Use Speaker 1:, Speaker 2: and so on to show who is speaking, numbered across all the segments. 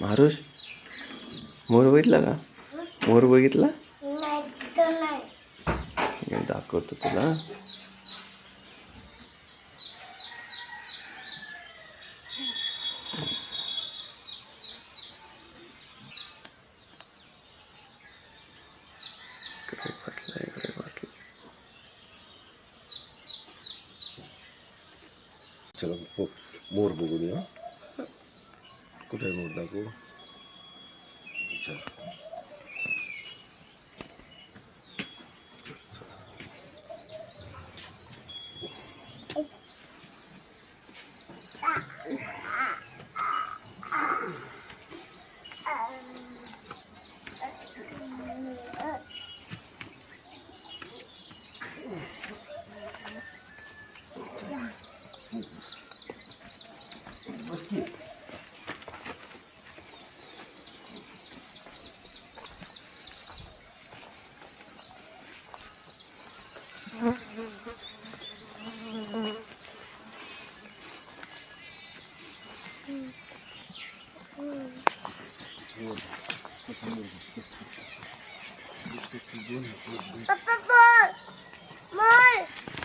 Speaker 1: मारुष मोर बघितला का? मोर बघितला? मी दाखवतो तुला. इकडे इकडे
Speaker 2: चला मोर बघून या 끓여
Speaker 3: 놓으려고 자.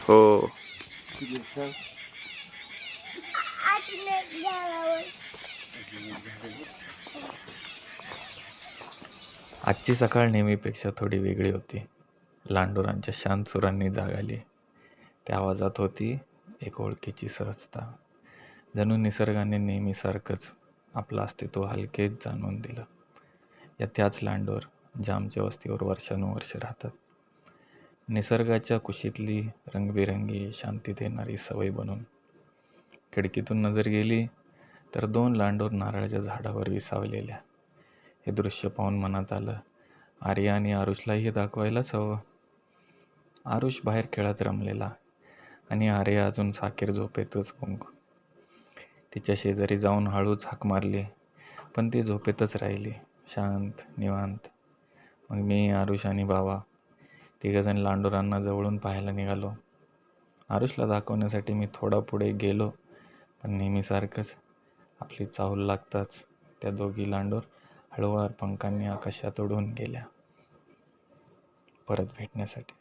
Speaker 1: हो.
Speaker 4: आजची सकाळ नेहमीपेक्षा थोडी वेगळी होती. लांडोरांच्या शांत सुरांनी जागाली. त्या आवाजात होती एक ओळखीची सहजता जणू निसर्गाने नेहमीसारखंच आपलं अस्तित्व हलकेच जाणून दिलं. या त्याच लांडोर ज्या आमच्या वस्तीवर वर्षानुवर्ष राहतात. निसर्गाच्या कुशीतली रंगबिरंगी शांती देणारी सवय बनून खिडकीतून नजर गेली तर दोन लांडोर नारळाच्या झाडावर विसावलेल्या. हे दृश्य पाहून मनात आलं आर्या आणि आरुषलाही हे दाखवायलाच हवं. आरुष बाहेर खेळत रमलेला. आणि आर्या अजून साखीर झोपेतच गुंग. तिच्या शेजारी जाऊन हळूच हाक मारली पण ती झोपेतच राहिली शांत निवांत. मग मी आरुष आणि बाबा तिघंजण लांडोरांना जवळून पाहायला निघालो. आरुषला दाखवण्यासाठी मी थोडा पुढे गेलो पण नेहमीसारखंच आपली चाहूल लागताच त्या दोघी लांडोर हळूवार पंखांनी आकाशात उडून गेल्या. परत भेटण्यासाठी.